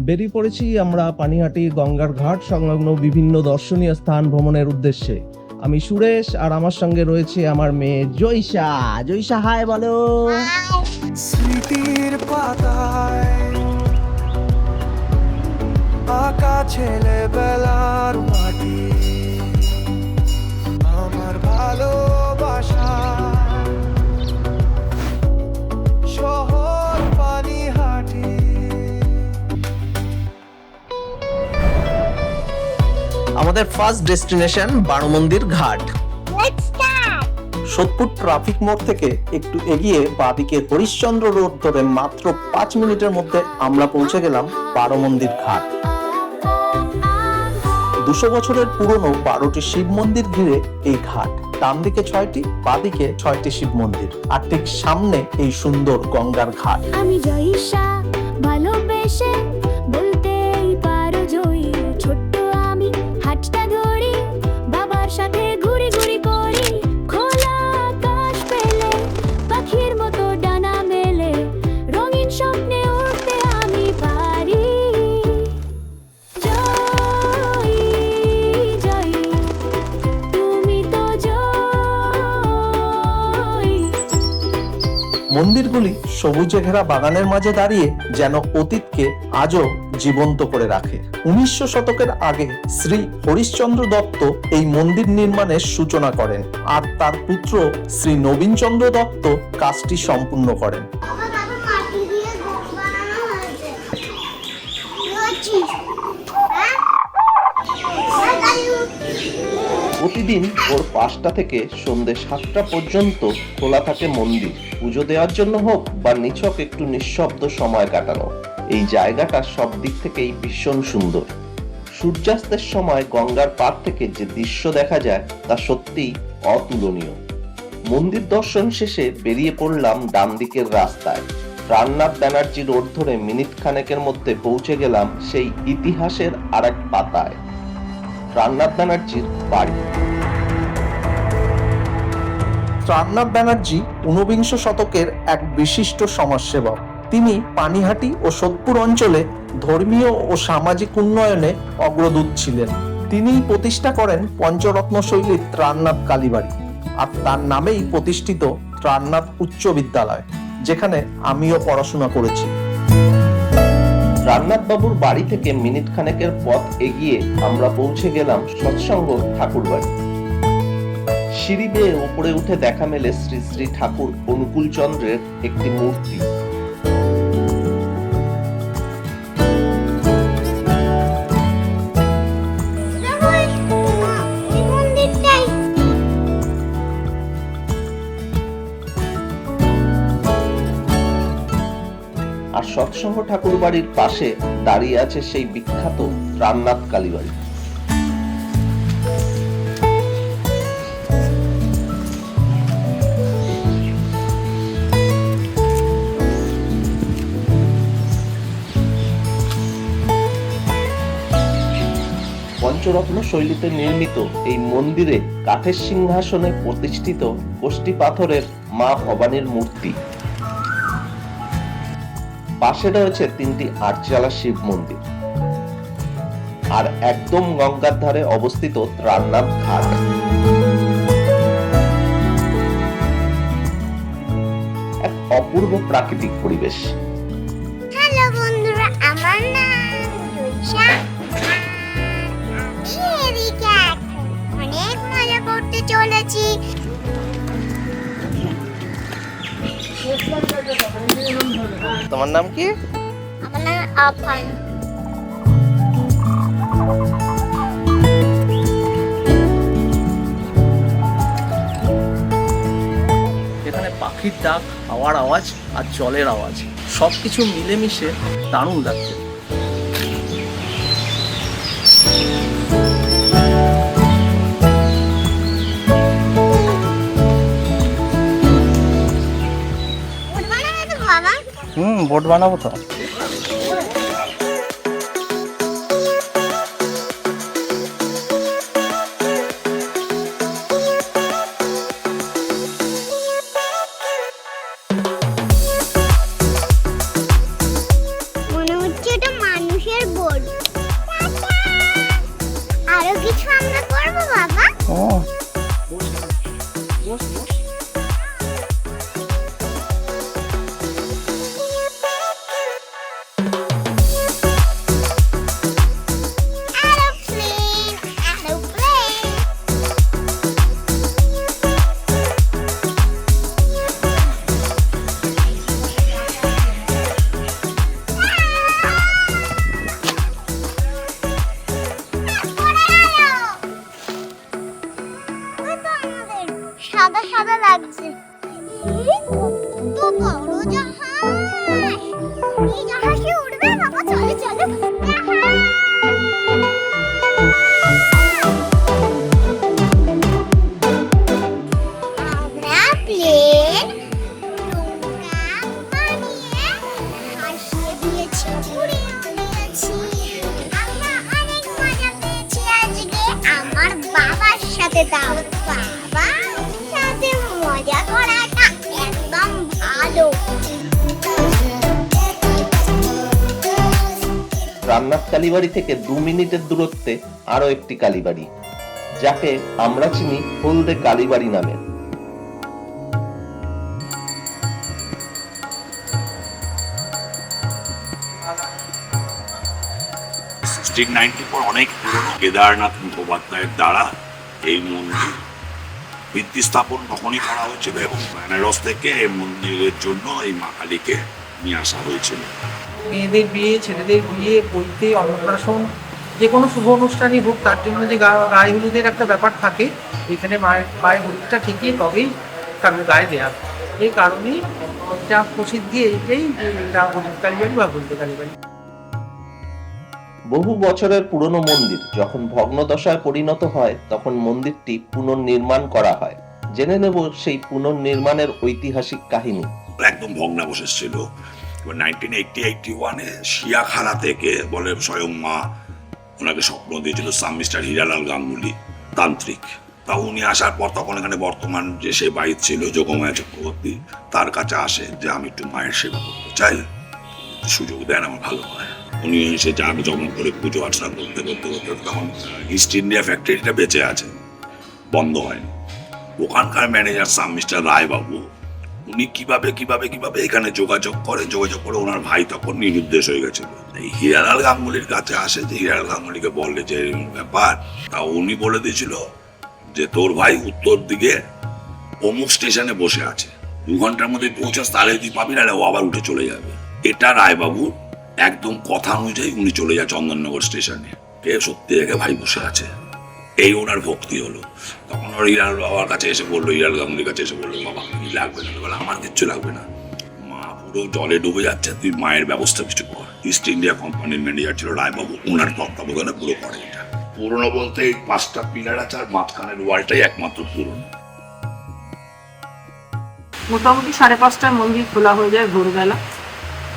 বেরিয়ে পড়েছি আমরা পানিহাটি গঙ্গার ঘাট সংলগ্ন বিভিন্ন দর্শনীয় স্থান ভ্রমণের উদ্দেশ্যে। আমি সুরেশ আর আমার সঙ্গে রয়েছে আমার মেয়ে জয়সা জয়সা হাই বলো। স্মৃতির পাতায় ছেলেবেলার মাটি। আমার ভালোবাসা আমাদের ফার্স্ট ডেস্টিনেশন বারোমন্দির ঘাট। সোদপুর ট্রাফিক মোড় থেকে একটু এগিয়ে বাদিকে হরিশ্চন্দ্র রোড ধরে মাত্র পাঁচ মিনিটের মধ্যে আমরা পৌঁছে গেলাম বারোমন্দির ঘাট। দুশো বছরের পুরনো বারোটি শিব মন্দির ঘিরে এই ঘাট। ডান দিকে ছয়টি বাদিকে ছয়টি শিব মন্দির। আর ঠিক সামনে এই সুন্দর গঙ্গার ঘাট। আমি জয়িষা ভালোবেসে মন্দিরগুলি সবুজে ঘেরা বাগানের মাঝে দাঁড়িয়ে যেন অতীতকে আজও জীবন্ত করে রাখে। উনিশশো শতকের আগে শ্রী হরিশ্চন্দ্র দত্ত এই মন্দির নির্মাণের সূচনা করেন। আর তার পুত্র শ্রী নবীনচন্দ্র দত্ত কাজটি সম্পূর্ণ করেন। প্রতিদিন ভোর পাঁচটা থেকে সন্ধ্যে সাতটা পর্যন্ত খোলা থাকে মন্দির। পুজো দেওয়ার জন্য হোক বা নিছক একটু নিঃশব্দ সময় কাটানো, এই জায়গাটা সব দিক থেকেই ভীষণ সুন্দর। সূর্যাস্তের সময় গঙ্গার পার থেকে যে দৃশ্য দেখা যায়, তা সত্যিই অতুলনীয়। মন্দির দর্শন শেষে বেরিয়ে পড়লাম ডান দিকের রাস্তায়। প্রাণনাথ ব্যানার্জি রোড ধরে মিনিট খানেকের মধ্যে পৌঁছে গেলাম সেই ইতিহাসের আর এক পাতায়। প্রাণনাথ ব্যানার্জির বাড়ি। প্রাণনাথ ব্যানার্জি ঊনবিংশ শতকের এক বিশিষ্ট সমাজসেবক। তিনি পানিহাটি ও সোদপুর অঞ্চলে ধর্মীয় ও সামাজিক উন্নয়নে অগ্রদূত ছিলেন। তিনিই প্রতিষ্ঠা করেন পঞ্চরত্ন শৈলীর ত্রাণনাথ কালীবাড়ি আর তার নামেই প্রতিষ্ঠিত ত্রাণনাথ উচ্চ বিদ্যালয়, যেখানে আমিও পড়াশোনা করেছি। রান্নাথ বাবুর বাড়ি থেকে মিনিট খানেকের পথ এগিয়ে আমরা পৌঁছে গেলাম সৎসঙ্গ ঠাকুর বাড়ি সিঁড়ি বেয়ে উপরে উঠে দেখা মেলে শ্রী শ্রী ঠাকুর অনুকূল চন্দ্রের একটি মূর্তি। আর সৎসঙ্গ ঠাকুর বাড়ির পাশে দাঁড়িয়ে আছে সেই বিখ্যাত রামনাথ কালীবাড়ি। পঞ্চরত্ন শৈলীতে নির্মিত এই মন্দিরে কাঠের সিংহাসনে প্রতিষ্ঠিত কোষ্টি পাথরের মা ভবানীর মূর্তি। পাশে রয়েছে তিনটি আটচালা শিব মন্দির। আর একদম গঙ্গার ধারে অবস্থিত ত্রাণনাথ ঘাট। এক অপূর্ব প্রাকৃতিক পরিবেশ। হ্যালো বন্ধুরা, আমার নাম অনেক মজা করতে চলেছি। তোমার নাম কি? আমার নাম আফান। এখানে পাখির ডাক হাওয়ার আওয়াজ আর জলের আওয়াজ। সবকিছু মিলেমিশে দারুণ লাগছে। বোট বানাবো তো? কালীবাড়ি থেকে দু মিনিটের দূরত্বে আরও একটি কালীবাড়ি, যাকে আমরা চিনি হলদে কালীবাড়ি নামে। অনেক কেদারনাথ মুখোপাধ্যায়ের দ্বারা এই মন্দির ভিত্তি স্থাপন তখনই করা হয়েছিল এবং বেনারস থেকে এই মন্দিরের জন্য এই মা কালীকে নিয়ে আসা হয়েছিল। মেয়েদের বিয়ে ছেলেদের বিয়ে বইতে অন্নপ্রাশন যে কোনো শুভ অনুষ্ঠানই হোক তার জন্য যে গা- গায়ে হলুদের একটা ব্যাপার থাকে এখানে মায়ের গায়ে হলুদটা ঠিকই তবেই কারোর গায়ে দেওয়া এই কারণেই এটা প্রসিদ্ধি এইটাই যে এটা হলুদ কালীবাড়ি বা হলুদ কালীবাড়ি। বহু বছরের পুরনো মন্দির যখন ভগ্নদশায় পরিণত হয় তখন মন্দিরটি পুনর্নির্মাণ করা হয়। জেনে নেব সেই পুনর্নির্মাণের ঐতিহাসিক কাহিনী। একদম ভগ্নাবশেষ ছিল। নাইনটিন এইটটি এইটটি ওয়ানে শিয়াখানা থেকে বলে স্বয়ং মা, ওনাকে স্বপ্ন দিয়েছিল সাম মিস্টার হিরালাল গাঙ্গুলি, তান্ত্রিক। তা উনি আসার পর তখন এখানে বর্তমান যে সে বাইর ছিল, যোগমায়া চক্রবর্তী, তার কাছে আসে যে আমি একটু মায়ের সেবা করতে চাই। সুযোগ দেন আমার ভালো হয় উনি এসে যাক জমন করে পুজো অর্চনা করতে করতে করতে তখন ইস্ট ইন্ডিয়া ফ্যাক্টরিটা বেঁচে আছে, বন্ধ হয়নি। ওখানকার ম্যানেজার সাম মিস্টার রায়বাবু উনি কীভাবে কীভাবে কীভাবে এখানে যোগাযোগ করে যোগাযোগ করে ওনার ভাই তখন নিরুদ্দেশ হয়ে গেছিল হিরালাল গাঙ্গুলির কাছে আসে, যে হিরালাল গাঙ্গুলিকে বললে যে ব্যাপার। তা উনি বলে দিয়েছিল যে, তোর ভাই উত্তর দিকে অমুক স্টেশনে বসে আছে। দু ঘণ্টার মধ্যে পৌঁছাস, তাহলে তুই পাবি না ও আবার উঠে চলে যাবে। এটা রায়বাবু একদম কথা অনুযায়ী উনি চলে যায় চন্দননগর স্টেশনে। সত্যি রেখে ভাই বসে আছে। এই ওনার ভক্তি হলো। তখন ওর বাবার কাছে এসে বলল হিরাল গাঙ্গুলির কাছে এসে বলল, বাবা কি লাগবে না। বলে, আমার কিচ্ছু লাগবে না। মা পুরো জলে ডুবে যাচ্ছে, তুই মায়ের ব্যবস্থা কিছু কর। ইস্ট ইন্ডিয়া কোম্পানির ম্যানেজার ছিল রায়বাবু, ওনার তত্ত্বাবধানে পুরো করে এটা। পুরনো বলতে এই পাঁচটা পিলার আছে আর মাঝখানের ওয়ালটাই একমাত্র পুরনো। মোটামুটি সাড়ে পাঁচটায় মন্দির খোলা হয়ে যায় ভোরবেলা।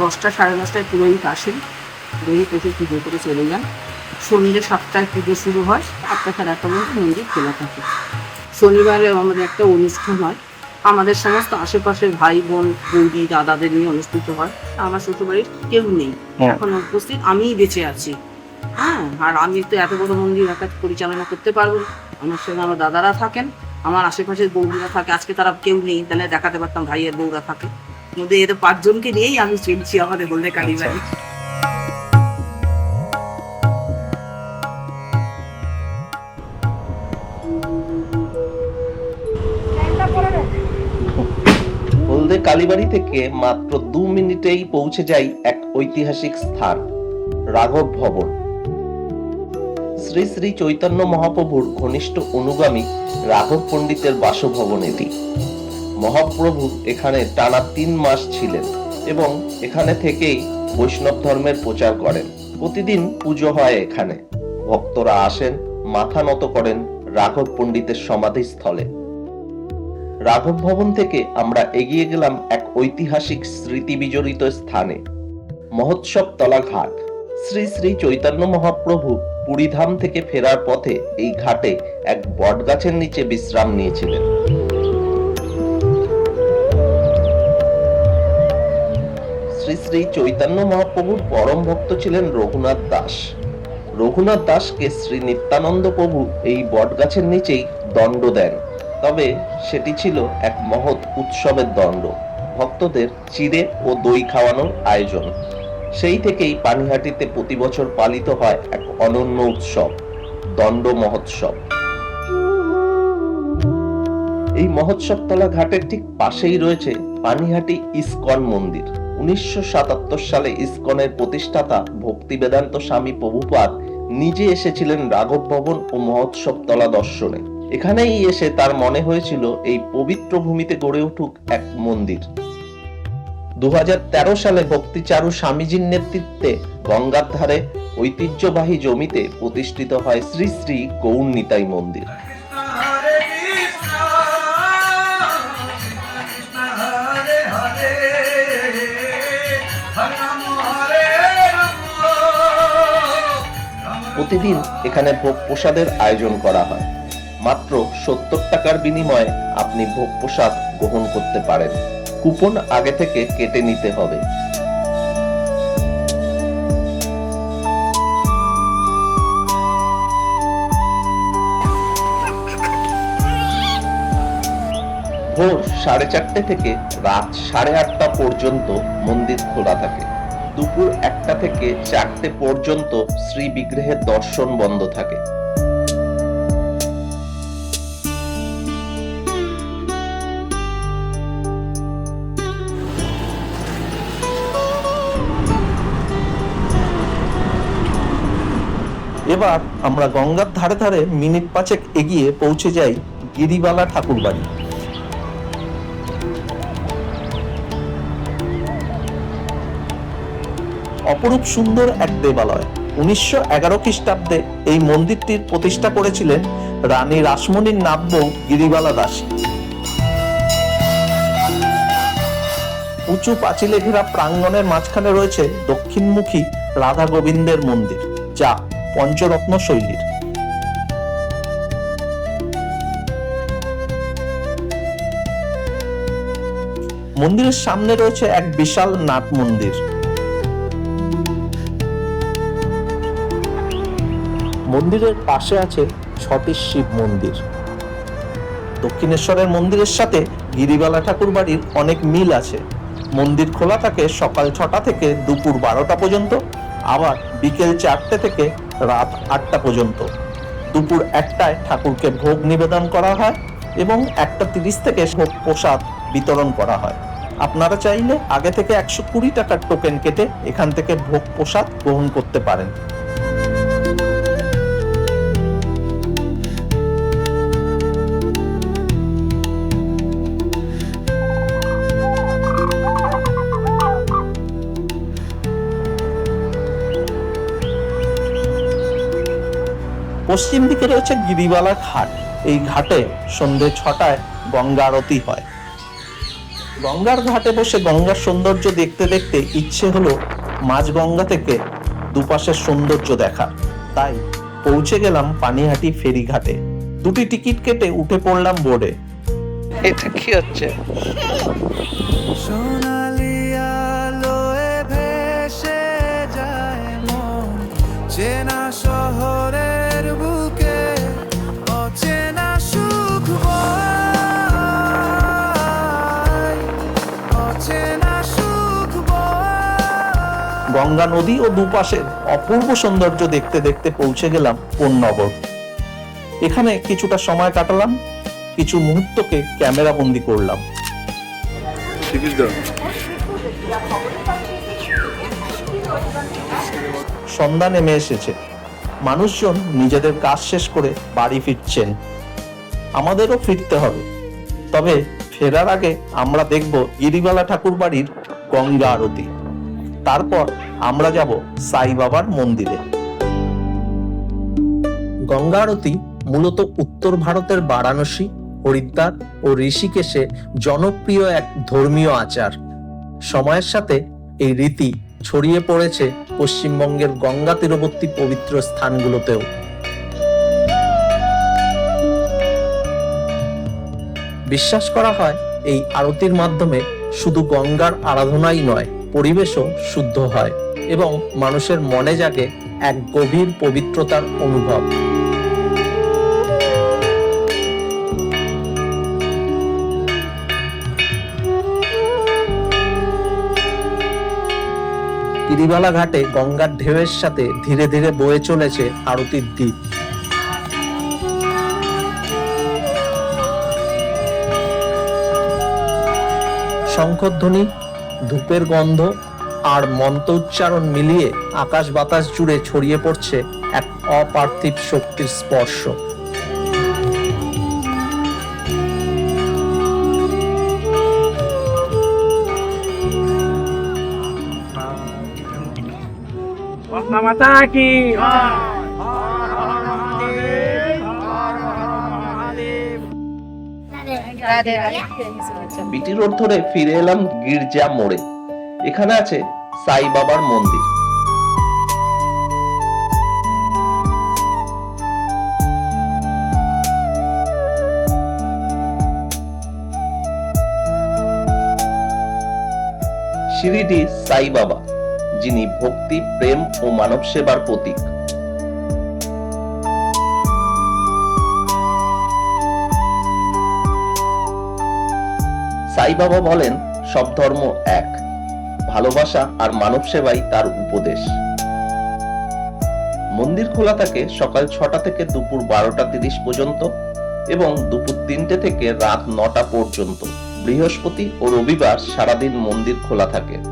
দশটা, সাড়ে দশটায় পুরোহিত আসেন। পুরোহিত এসে পুজো করে চলে যান। সন্ধ্যে সাতটায় পুজো শুরু হয় আটটা সাড়ে আটটা পর্যন্ত মন্দির খোলা থাকে। শনিবারে আমাদের একটা অনুষ্ঠান হয়। আমাদের সমস্ত আশেপাশের ভাই বোন বৌদি দাদাদের নিয়ে অনুষ্ঠিত হয়। আমার শ্বশুরবাড়ির কেউ নেই। এখন উপস্থিত আমিই বেঁচে আছি। হ্যাঁ আর আমি তো এত বড় মন্দির একা পরিচালনা করতে পারব আমার সঙ্গে আমার দাদারা থাকেন আমার আশেপাশের বৌদিরা থাকে। আজকে তারা কেউ নেই তাহলে দেখাতে পারতাম ভাইয়ের বৌরা থাকে। মধ্যে এদের পাঁচজনকে নিয়েই আমি চলছি আমাদের হলদে কালীবাড়ি। কালীবাড়ি থেকে মাত্র দু মিনিটেই পৌঁছে যাই এক ঐতিহাসিক স্থান, রাঘব ভবন। শ্রী শ্রী চৈতন্য মহাপ্রভুর ঘনিষ্ঠ অনুগামী রাঘব পণ্ডিতের বাসভবন এটি মহাপ্রভু এখানে টানা তিন মাস ছিলেন এবং এখানে থেকেই বৈষ্ণব ধর্মের প্রচার করেন। প্রতিদিন পুজো হয় এখানে। ভক্তরা আসেন, মাথা নত করেন রাঘব পণ্ডিতের সমাধিস্থলে। রাঘব ভবন থেকে আমরা এগিয়ে গেলাম এক ঐতিহাসিক স্মৃতি বিজড়িত স্থানে। মহোৎসব তলা ঘাট শ্রী শ্রী চৈতন্য মহাপ্রভু পুরীধাম থেকে ফেরার পথে এই ঘাটে এক বটগাছের নিচে বিশ্রাম নিয়েছিলেন। শ্রী শ্রী চৈতন্য মহাপ্রভুর পরম ভক্ত ছিলেন রঘুনাথ দাস। রঘুনাথ দাসকে শ্রী নিত্যানন্দ প্রভু এই বটগাছের নিচেই দণ্ড দেন। তবে সেটি ছিল এক মহৎ উৎসবের দণ্ড। ভক্তদের চিড়ে ও দই খাওয়ানোর আয়োজন। সেই থেকেই পানিহাটিতে প্রতি বছর পালিত হয় এক অনন্য উৎসব, দণ্ড মহোৎসব। এই মহোৎসবতলা ঘাটের ঠিক পাশেই রয়েছে পানিহাটি ইস্কন মন্দির। উনিশশো সাতাত্তর সালে ইস্কনের প্রতিষ্ঠাতা ভক্তি বেদান্ত স্বামী প্রভুপাদ নিজে এসেছিলেন রাঘব ভবন ও মহোৎসবতলা দর্শনে। এখানেই এসে তার মনে হয়েছিল এই পবিত্র ভূমিতে গড়ে উঠুক এক মন্দির। দু হাজার তেরো সালে ভক্তিচারু স্বামীজির নেতৃত্বে গঙ্গার ধারে ঐতিহ্যবাহী জমিতে প্রতিষ্ঠিত হয় শ্রী শ্রী গৌর নিতাই মন্দির। প্রতিদিন এখানে ভোগ প্রসাদের আয়োজন করা হয়। মাত্র সত্তর টাকার বিনিময়ে আপনি ভোগ প্রসাদ গ্রহণ করতে পারেন। কুপন আগে থেকে কেটে নিতে হবে। ভোর সাড়ে চারটে থেকে রাত সাড়ে আটটা পর্যন্ত মন্দির খোলা থাকে। দুপুর একটা থেকে চারটে পর্যন্ত শ্রী বিগ্রহের দর্শন বন্ধ থাকে। এবার আমরা গঙ্গার ধারে ধারে মিনিট পাঁচেক এগিয়ে পৌঁছে যাই গিরিবালা ঠাকুর বাড়ি। অপরূপ সুন্দর এক দেবালয়। উনিশশো এগারো খ্রিস্টাব্দে এই মন্দিরটির প্রতিষ্ঠা করেছিলেন রানী রাসমণির নাব্য গিরিবালা দাসী। উঁচু পাঁচিলে ঘেরা প্রাঙ্গণের মাঝখানে রয়েছে দক্ষিণমুখী রাধা গোবিন্দের মন্দির, যা পঞ্চরত্ন শৈলীর। মন্দিরের সামনে রয়েছে এক বিশাল নাট মন্দির। মন্দিরের পাশে আছে ছটি শিব মন্দির। দক্ষিণেশ্বরের মন্দিরের সাথে গিরিবালা ঠাকুর বাড়ির অনেক মিল আছে। মন্দির খোলা থাকে সকাল ছটা থেকে দুপুর বারোটা পর্যন্ত, আবার বিকেল চারটে থেকে রাত আটটা পর্যন্ত। দুপুর একটায় ঠাকুরকে ভোগ নিবেদন করা হয় এবং একটা তিরিশ থেকে ভোগ প্রসাদ বিতরণ করা হয়। আপনারা চাইলে আগে থেকে একশো কুড়ি টাকার টোকেন কেটে এখান থেকে ভোগ প্রসাদ গ্রহণ করতে পারেন। পশ্চিম দিকে রয়েছে গিরিবালা ঘাট। এই ঘাটে সন্ধে ছটায় গঙ্গা আরতি হয়। গঙ্গার ঘাটে বসে গঙ্গার সৌন্দর্য দেখতে দেখতে ইচ্ছে হলো মাঝ গঙ্গা থেকে দুপাশের সৌন্দর্য দেখা তাই পৌঁছে গেলাম পানিহাটি ফেরি ঘাটে। দুটি টিকিট কেটে উঠে পড়লাম বোর্ডে। এটা কি হচ্ছে? গঙ্গা নদী ও দুপাশের অপূর্ব সৌন্দর্য দেখতে দেখতে পৌঁছে গেলাম কোন্নগর এখানে কিছুটা সময় কাটালাম কিছু মুহূর্তকে ক্যামেরা বন্দি করলাম। সন্ধ্যা নেমে এসেছে। মানুষজন নিজেদের কাজ শেষ করে বাড়ি ফিরছেন। আমাদেরও ফিরতে হবে। তবে ফেরার আগে আমরা দেখব গিরিবালা ঠাকুর বাড়ির গঙ্গা আরতি। তারপর আমরা যাব সাই বাবার মন্দিরে। গঙ্গা আরতি মূলত উত্তর ভারতের বারাণসী, হরিদ্বার ও ঋষিকেশে জনপ্রিয় এক ধর্মীয় আচার। সময়ের সাথে এই রীতি ছড়িয়ে পড়েছে পশ্চিমবঙ্গের গঙ্গা তীরবর্তী পবিত্র স্থানগুলোতেও। বিশ্বাস করা হয় এই আরতির মাধ্যমে শুধু গঙ্গার আরাধনাই নয় পরিবেশও শুদ্ধ হয় এবং মানুষের মনে জাগে এক গভীর পবিত্রতার অনুভব। গিরিবালা ঘাটে গঙ্গার ঢেউয়ের সাথে ধীরে ধীরে বয়ে চলেছে আরতির দ্বীপ। শঙ্খধ্বনি ধূপের গন্ধ আর মন্ত্র উচ্চারণ মিলিয়ে আকাশ বাতাস জুড়ে ছড়িয়ে পড়ছে এক অপার্থিব শক্তির স্পর্শ। বিটি রোড ধরে ফিরে এলাম গির্জা মোড়ে। এখানে আছে সাই বাবার মন্দির। শিরিডি সাই বাবা যিনি ভক্তি প্রেম ও মানব সেবার প্রতীক। সাই বাবা বলেন, সব ধর্ম এক। ভালোবাসা আর মানব সেবাই তার উপদেশ। মন্দির খোলা থাকে সকাল ছটা থেকে দুপুর বারোটা তিরিশ পর্যন্ত এবং দুপুর তিনটে থেকে রাত নটা পর্যন্ত। বৃহস্পতি ও রবিবার সারাদিন মন্দির খোলা থাকে।